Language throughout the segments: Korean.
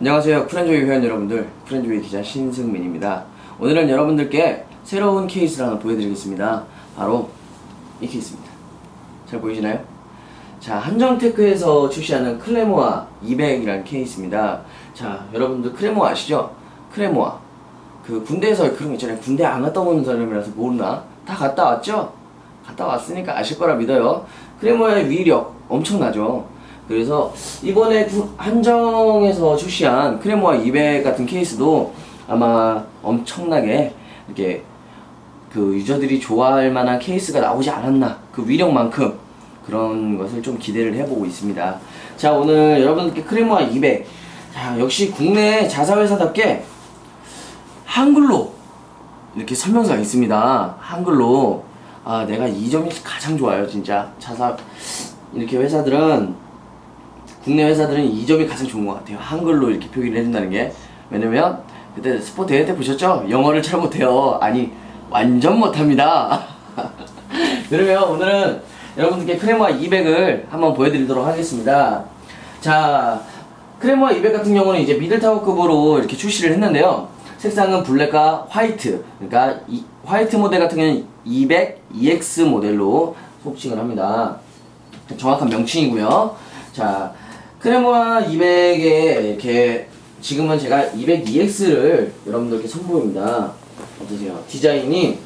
안녕하세요. 프렌조이 회원 여러분들. 프렌조이 기자 신승민입니다. 오늘은 여러분들께 새로운 케이스를 하나 보여드리겠습니다. 바로 이 케이스입니다. 잘 보이시나요? 자 한정테크에서 출시하는 클레모아 200이라는 케이스입니다. 자 여러분들 크레모아 아시죠? 크레모아. 그 군대에서 그런 거 있잖아요. 군대 안 갔다 오는 사람이라서 모르나? 다 갔다 왔죠? 갔다 왔으니까 아실 거라 믿어요. 크레모아의 위력 엄청나죠 그래서 이번에 구- 한정에서 출시한 크레모아 200 같은 케이스도 아마 엄청나게 이렇게 그 유저들이 좋아할 만한 케이스가 나오지 않았나 그 위력만큼 그런 것을 좀 기대를 해보고 있습니다. 자 오늘 여러분들께 크레모아 200 자, 역시 국내 자사회사답게 한글로 이렇게 설명서가 있습니다. 한글로 아 내가 이 점이 가장 좋아요 진짜 자사 이렇게 회사들은 국내 회사들은 이 점이 가장 좋은 것 같아요. 한글로 이렇게 표기를 해준다는 게. 왜냐면, 그때 스포 대회 때 보셨죠? 영어를 잘 못해요. 아니, 완전 못합니다. 그러면 오늘은 여러분들께 크레모아 200을 한번 보여드리도록 하겠습니다. 자, 크레모아 200 같은 경우는 이제 미들타워급으로 이렇게 출시를 했는데요. 색상은 블랙과 화이트. 그러니까 이 화이트 모델 같은 경우는 200 EX 모델로 속칭을 합니다. 정확한 명칭이고요. 자, 크레모아 200에 이렇게 지금은 제가 200EX를 여러분들께 선보입니다. 어떠세요? 디자인이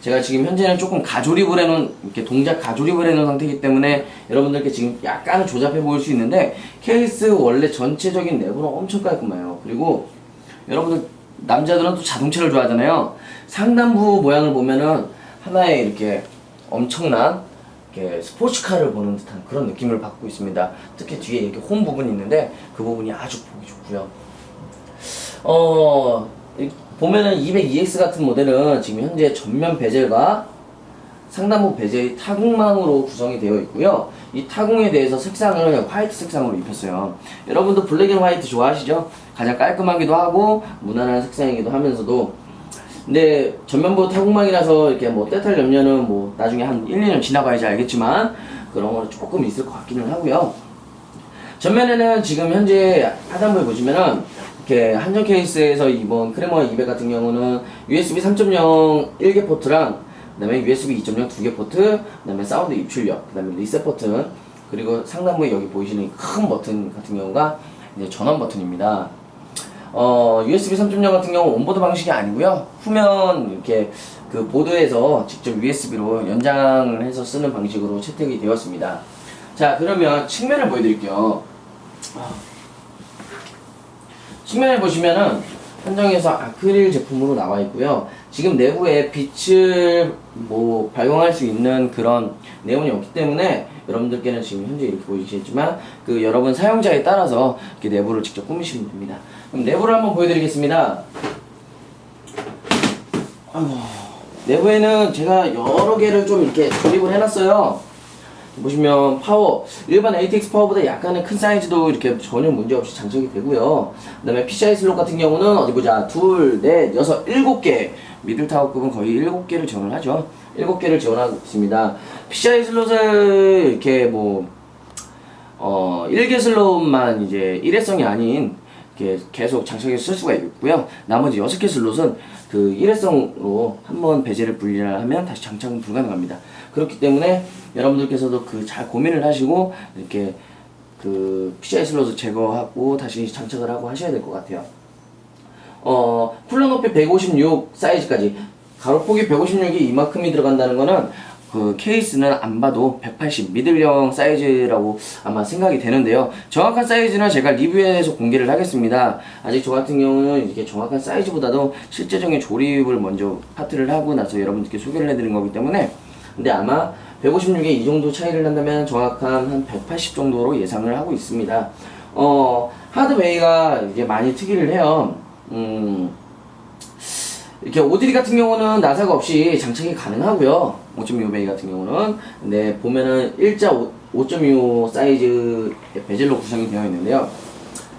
제가 지금 현재는 조금 가조립을 해놓은 이렇게 동작 가조립을 해놓은 상태이기 때문에 여러분들께 지금 약간은 조잡해 보일 수 있는데 케이스 원래 전체적인 내부는 엄청 깔끔해요. 그리고 여러분들 남자들은 또 자동차를 좋아하잖아요. 상단부 모양을 보면은 하나의 이렇게 엄청난 이렇게 스포츠카를 보는 듯한 그런 느낌을 받고 있습니다. 특히 뒤에 이렇게 홈 부분이 있는데 그 부분이 아주 보기 좋고요. 어 이- 보면은 200EX 같은 모델은 지금 현재 전면 베젤과 상단부 베젤이 타궁망으로 구성이 되어 있고요. 이 타궁에 대해서 색상을 화이트 색상으로 입혔어요. 여러분도 블랙 앤 화이트 좋아하시죠? 가장 깔끔하기도 하고 무난한 색상이기도 하면서도 근데 전면부 타궁망이라서 이렇게 뭐 때탈 염려는 뭐 나중에 한 1, 2년 지나봐야지 알겠지만 그런 거는 조금 있을 것 같기는 하고요. 전면에는 지금 현재 하단부에 보시면은 이렇게 한정 케이스에서 이번 크레모아 200 같은 경우는 USB 3.0 1개 포트랑 그다음에 USB 2.0두개 포트, 그다음에 사운드 입출력, 그다음에 리셋 버튼, 그리고 상단부에 여기 보이시는 이큰 버튼 같은 경우가 이제 전원 버튼입니다. 어, USB 3.0 같은 경우 온보드 방식이 아니고요. 후면 이렇게 그 보드에서 직접 USB로 연장을 해서 쓰는 방식으로 채택이 되었습니다. 자, 그러면 측면을 보여드릴게요. 아. 측면에 보시면은 한정에서 아크릴 제품으로 나와 있고요. 지금 내부에 빛을 뭐 발광할 수 있는 그런 내용이 없기 때문에 여러분들께는 지금 현재 이렇게 보이시겠지만 그 여러분 사용자에 따라서 이렇게 내부를 직접 꾸미시면 됩니다. 그럼 내부를 한번 보여드리겠습니다. 아이고, 내부에는 제가 여러 개를 좀 이렇게 조립을 해놨어요. 보시면 파워 일반 ATX 파워보다 약간의 큰 사이즈도 이렇게 전혀 문제없이 장착이 되고요. 그 다음에 PCI 슬롯 같은 경우는 어디 보자 둘, 넷, 여섯, 일곱 개 미들 타워급은 거의 일곱 개를 지원을 하죠. 일곱 개를 지원하고 있습니다. PCI 슬롯을 이렇게 뭐 어, 1개 슬롯만 이제 일회성이 아닌 이렇게 계속 장착해서 쓸 수가 있고요. 나머지 6개 슬롯은 그 일회성으로 한 번 배제를 분리를 하면 다시 장착은 불가능합니다. 그렇기 때문에 여러분들께서도 그 잘 고민을 하시고 이렇게 그 PCI 슬롯을 제거하고 다시 장착을 하고 하셔야 될 것 같아요. 어, 쿨러 높이 156 사이즈까지 가로폭이 156이 이만큼이 들어간다는 거는 그 케이스는 안 봐도 180 미들형 사이즈라고 아마 생각이 되는데요. 정확한 사이즈는 제가 리뷰에서 공개를 하겠습니다. 아직 저 같은 경우는 이게 정확한 사이즈보다도 실제적인 조립을 먼저 파트를 하고 나서 여러분들께 소개를 해드린 거기 때문에 근데 아마 156에 이 정도 차이를 난다면 정확한 한 180 정도로 예상을 하고 있습니다. 어, 하드웨이가 이게 많이 특이를 해요. 음, 이렇게 오드리 같은 경우는 나사가 없이 장착이 가능하고요. 5.25 베이 같은 경우는. 근데 보면은 일자 5.25 사이즈의 베젤로 구성이 되어 있는데요.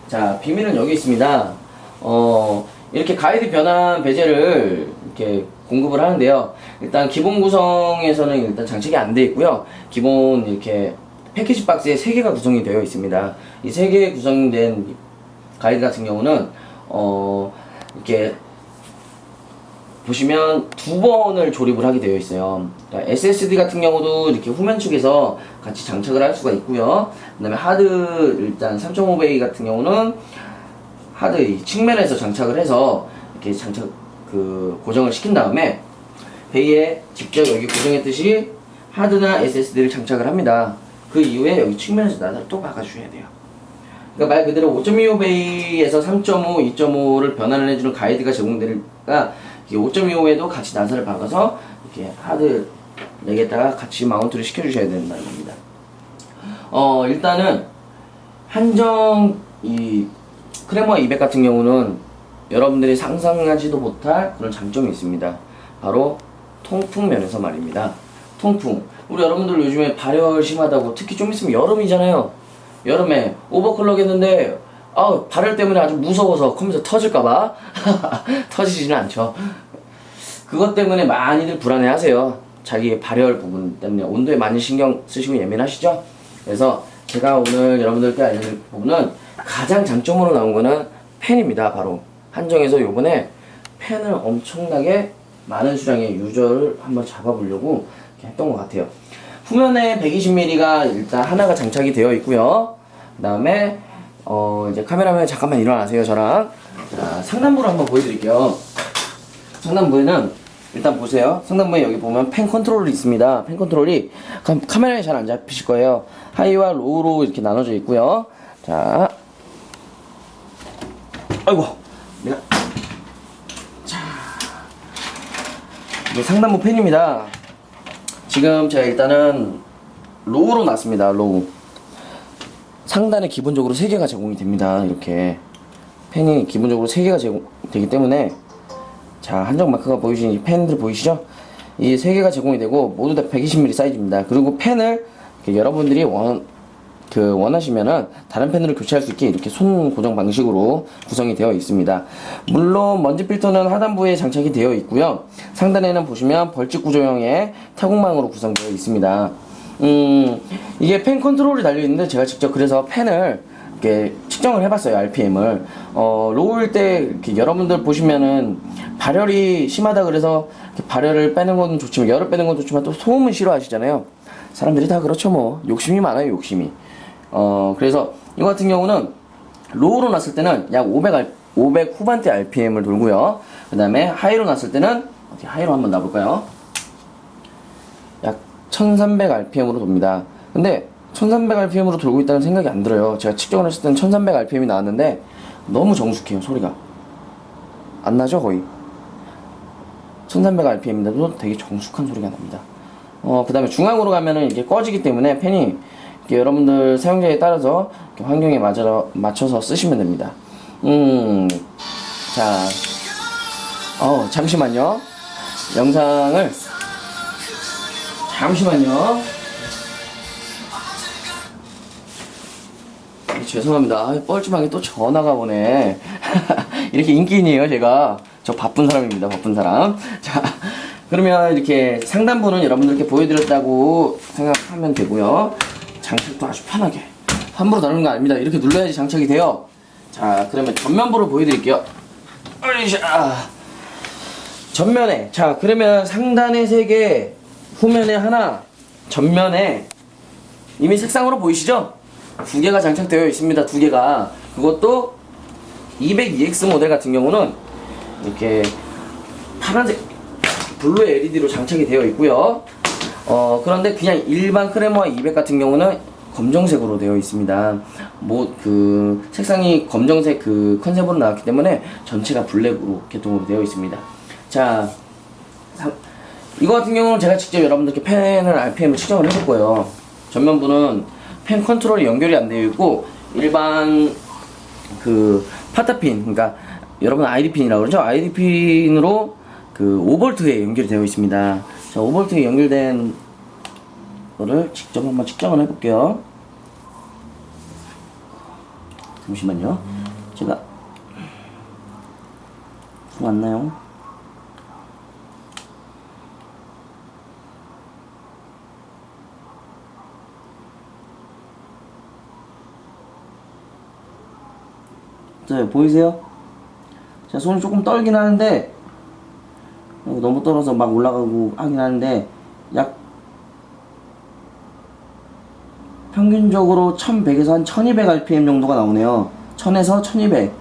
자, 비밀은 여기 있습니다. 어, 이렇게 가이드 변환 베젤을 이렇게 공급을 하는데요. 일단 기본 구성에서는 일단 장착이 안돼 있고요. 기본 이렇게 패키지 박스에 3개가 구성이 되어 있습니다. 이 3개 구성된 가이드 같은 경우는 어 이렇게 보시면 두 번을 조립을 하게 되어 있어요. 그러니까 SSD 같은 경우도 이렇게 후면 측에서 같이 장착을 할 수가 있고요. 그다음에 하드 일단 3.5베이 같은 경우는 하드 이 측면에서 장착을 해서 이렇게 장착 그 고정을 시킨 다음에 베이에 직접 여기 고정했듯이 하드나 SSD를 장착을 합니다. 그 이후에 여기 측면에서 나사를 또 박아주셔야 돼요. 그러니까 말 그대로 5.25 베이에서 3.5, 2.5를 변환을 해주는 가이드가 제공되니까 5.25에도 같이 나사를 박아서 이렇게 하드 렉에다가 같이 마운트를 시켜주셔야 된다는 겁니다. 어 일단은 한정 이 크레모 200 같은 경우는 여러분들이 상상하지도 못할 그런 장점이 있습니다. 바로 통풍 면에서 말입니다. 통풍. 우리 여러분들 요즘에 발열 심하다고 특히 좀 있으면 여름이잖아요. 여름에 오버클럭 했는데 아 발열 때문에 아주 무서워서 컴퓨터 터질까봐 터지지는 않죠. 그것 때문에 많이들 불안해하세요. 자기 발열 부분 때문에 온도에 많이 신경 쓰시고 예민하시죠? 그래서 제가 오늘 여러분들께 알려드릴 부분은 가장 장점으로 나온 거는 펜입니다. 바로 한정에서 요번에 펜을 엄청나게 많은 수량의 유저를 한번 잡아보려고 했던 것 같아요. 후면에 120mm가 일단 하나가 장착이 되어 있고요. 그 다음에 어 이제 카메라맨 잠깐만 일어나세요 저랑 자 상단부를 한번 보여드릴게요. 상단부에는 일단 보세요. 상단부에 여기 보면 펜 컨트롤이 있습니다. 펜 컨트롤이 카- 카메라에 잘 안 잡히실 거예요. 하이와 로우로 이렇게 나눠져 있고요. 자, 아이고, 내가 자, 이게 상단부 펜입니다. 지금 제가 일단은 로우로 놨습니다. 로우. 상단에 기본적으로 3개가 제공이 됩니다. 이렇게 펜이 기본적으로 3개가 제공되기 때문에 자 한정 마크가 보이시는 이 펜들 보이시죠? 이세 개가 제공이 되고 모두 다 120mm 사이즈입니다. 그리고 펜을 여러분들이 원, 그 원하시면은 다른 펜으로 교체할 수 있게 이렇게 손 고정 방식으로 구성이 되어 있습니다. 물론 먼지 필터는 하단부에 장착이 되어 있고요. 상단에는 보시면 벌집 구조형의 타공망으로 구성되어 있습니다. 음, 이게 펜 컨트롤이 달려 있는데 제가 직접 그래서 펜을 이렇게 측정을 해봤어요 RPM을. 어 로우일 때 여러분들 보시면은 발열이 심하다 그래서 발열을 빼는 건 좋지만 열을 빼는 건 좋지만 또 소음은 싫어하시잖아요. 사람들이 다 그렇죠 뭐. 욕심이 많아요 욕심이. 어 그래서 이거 같은 경우는 로우로 놨을 때는 약 500, 알- 500 후반대 RPM을 돌고요. 그 다음에 하이로 놨을 때는 하이로 한번 놔볼까요 약1300 RPM으로 돕니다. 근데 1300 RPM으로 돌고 있다는 생각이 안 들어요. 제가 측정을 했을 때는 1300 RPM이 나왔는데 너무 정숙해요, 소리가. 안 나죠, 거의? 1300 RPM인데도 되게 정숙한 소리가 납니다. 어, 그 다음에 중앙으로 가면은 이게 꺼지기 때문에 이렇게 여러분들 사용자에 따라서 환경에 맞아, 맞춰서 쓰시면 됩니다. 음, 자, 어, 잠시만요. 영상을 잠시만요. 네, 죄송합니다. 아, 뻘쭘하게 또 전화가 오네. 이렇게 인기인이에요, 제가. 저 바쁜 사람입니다, 바쁜 사람. 자, 그러면 이렇게 상단부는 여러분들께 보여드렸다고 생각하면 되고요. 장착도 아주 편하게. 함부로 다루는 거 아닙니다. 이렇게 눌러야지 장착이 돼요. 자, 그러면 전면부를 보여드릴게요. 으이샤. 전면에 자 그러면 상단에 3개 후면에 하나 전면에 이미 색상으로 보이시죠? 두 개가 장착되어 있습니다 두 개가 그것도 200EX 모델 같은 경우는 이렇게 파란색 블루 LED로 장착이 되어 있고요 어 그런데 그냥 일반 크레모와 200 같은 경우는 검정색으로 되어 있습니다. 뭐 그 색상이 검정색 그 컨셉으로 나왔기 때문에 전체가 블랙으로 개통으로 되어 있습니다. 자, 상- 이거 같은 경우는 제가 직접 여러분들께 펜을 RPM을 측정을 해볼 거예요. 전면부는 펜 컨트롤이 연결이 안 되어 있고 일반 그 파타핀, 그러니까 여러분 ID핀이라고 그러죠? ID핀으로 그 5볼트에 연결이 되어 있습니다. 자, 5볼트에 연결된 거를 직접 한번 측정을 해볼게요. 잠시만요. 제가 맞나요? 자, 보이세요? 자, 손이 조금 떨긴 하는데, 어, 너무 떨어서 막 올라가고 하긴 하는데, 약, 평균적으로 1100에서 한 1200 RPM 정도가 나오네요. 1000에서 1200.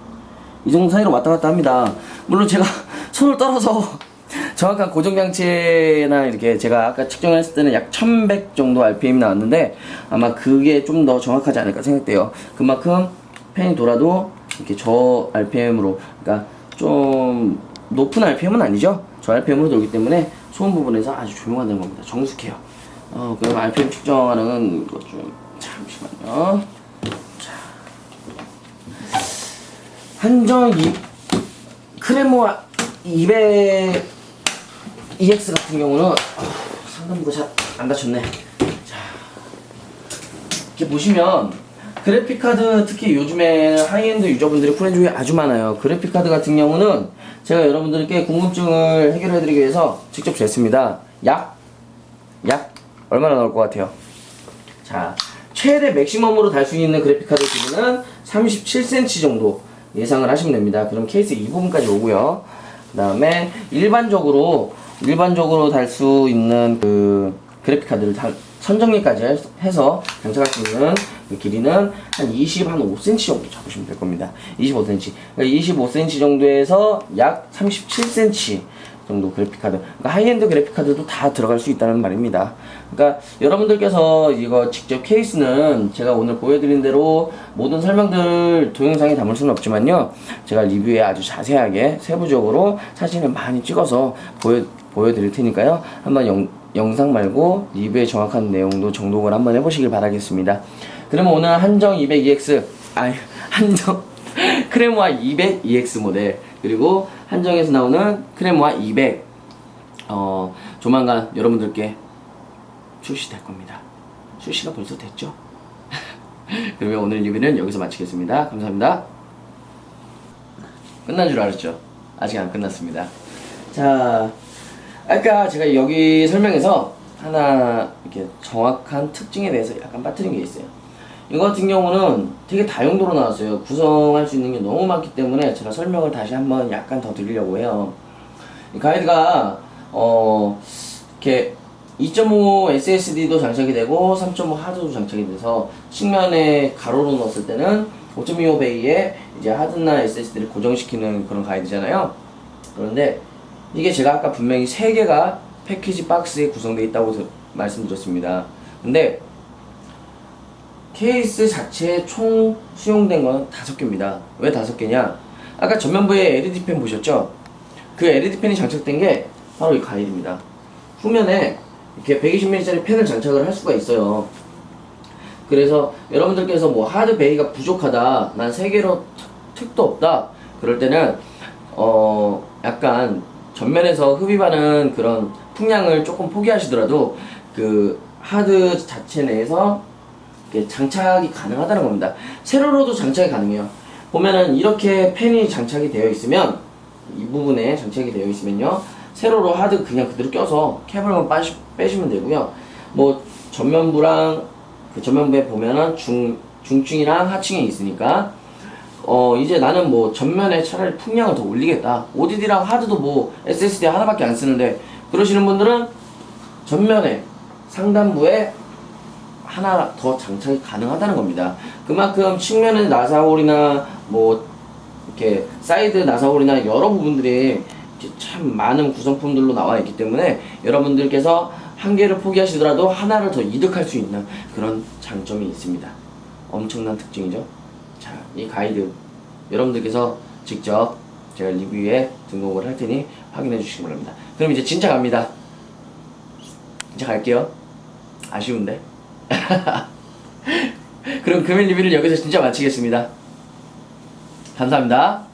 이 정도 사이로 왔다 갔다 합니다. 물론 제가 손을 떨어서 정확한 고정장치나 이렇게 제가 아까 측정했을 때는 약 1100 정도 RPM이 나왔는데 아마 그게 좀 더 정확하지 않을까 생각돼요. 그만큼 팬이 돌아도 이렇게 저 RPM으로 그러니까 좀 높은 RPM은 아니죠. 저 RPM으로 돌기 때문에 소음 부분에서 아주 조용하다는 겁니다. 정숙해요. 어, 그럼 RPM 측정하는 것 좀 잠시만요. 한정 이 크레모아 200 EX 같은 경우는 어, 상단부가 잘 안 닫혔네. 자, 이렇게 보시면 그래픽 카드 특히 요즘에 하이엔드 유저분들이 프렌즈에 아주 많아요. 그래픽 카드 같은 경우는 제가 여러분들께 궁금증을 해결해드리기 위해서 직접 쟀습니다. 약, 약 얼마나 나올 것 같아요? 자, 최대 맥시멈으로 달 수 있는 그래픽 카드 길이는 37cm 정도 예상을 하시면 됩니다. 그럼 케이스 이 부분까지 오고요. 그 다음에 일반적으로 일반적으로 달 수 있는 그 그래픽 카드를 다 선정리까지 해- 해서 장착할 수 있는 그 길이는 한 20, 한 5cm 정도 잡으시면 될 겁니다. 25cm. 그러니까 25cm 정도에서 약 37cm 정도 그래픽 카드. 그러니까 하이엔드 그래픽 카드도 다 들어갈 수 있다는 말입니다. 그러니까 여러분들께서 이거 직접 케이스는 제가 오늘 보여드린 대로 모든 설명들 동영상에 담을 수는 없지만요. 제가 리뷰에 아주 자세하게 세부적으로 사진을 많이 찍어서 보여 보여드릴 테니까요. 한번 영, 영상 말고 리뷰의 정확한 내용도 정독을 한번 해보시길 바라겠습니다. 그러면 오늘 한정 200EX 아니 한정 크레모아 200EX 모델 그리고 한정에서 나오는 크레모아 200 어, 조만간 여러분들께 출시될 겁니다. 출시가 벌써 됐죠? 그러면 오늘 리뷰는 여기서 마치겠습니다. 감사합니다. 끝난 줄 알았죠? 아직 안 끝났습니다. 자, 아까 제가 여기 설명에서 하나 이렇게 정확한 특징에 대해서 약간 빠뜨린 게 있어요. 이거 같은 경우는 되게 다용도로 나왔어요. 구성할 수 있는 게 너무 많기 때문에 제가 설명을 다시 한번 약간 더 드리려고 해요. 이 가이드가 어 이렇게 2.5 SSD도 장착이 되고 3.5 하드도 장착이 돼서 측면에 가로로 넣었을 때는 5.25 베이에 이제 하드나 SSD를 고정시키는 그런 가이드잖아요. 그런데 이게 제가 아까 분명히 세 개가 패키지 박스에 구성되어 있다고 드- 말씀드렸습니다. 근데 케이스 자체에 총 수용된 건 다섯 개입니다. 왜 다섯 개냐? 아까 전면부에 LED 펜 보셨죠? 그 LED 펜이 장착된 게 바로 이 가일입니다. 후면에 이렇게 120mm짜리 펜을 장착을 할 수가 있어요. 그래서 여러분들께서 뭐 하드 베이가 부족하다, 난 세 개로 특- 특도 없다, 그럴 때는 어 약간 전면에서 흡입하는 그런 풍량을 조금 포기하시더라도 그 하드 자체 내에서 장착이 가능하다는 겁니다. 세로로도 장착이 가능해요. 보면은 이렇게 펜이 장착이 되어 있으면 이 부분에 장착이 되어 있으면요. 세로로 하드 그냥 그대로 껴서 케이블만 빠시, 빼시면 되고요. 뭐 전면부랑 그 전면부에 보면은 중 중층이랑 하층에 있으니까 어 이제 나는 뭐 전면에 차라리 풍량을 더 올리겠다. ODD랑 하드도 뭐 SSD 하나밖에 안 쓰는데 그러시는 분들은 전면에 상단부에 하나 더 장착이 가능하다는 겁니다. 그만큼 측면에 나사홀이나 뭐 이렇게 사이드 나사홀이나 여러 부분들이 참 많은 구성품들로 나와 있기 때문에 여러분들께서 한 개를 포기하시더라도 하나를 더 이득할 수 있는 그런 장점이 있습니다. 엄청난 특징이죠. 자, 이 가이드 여러분들께서 직접 제가 리뷰에 등록을 할 테니 확인해 주시기 바랍니다. 그럼 이제 진짜 갑니다. 이제 갈게요. 아쉬운데. 그럼 금일 리뷰를 여기서 진짜 마치겠습니다. 감사합니다.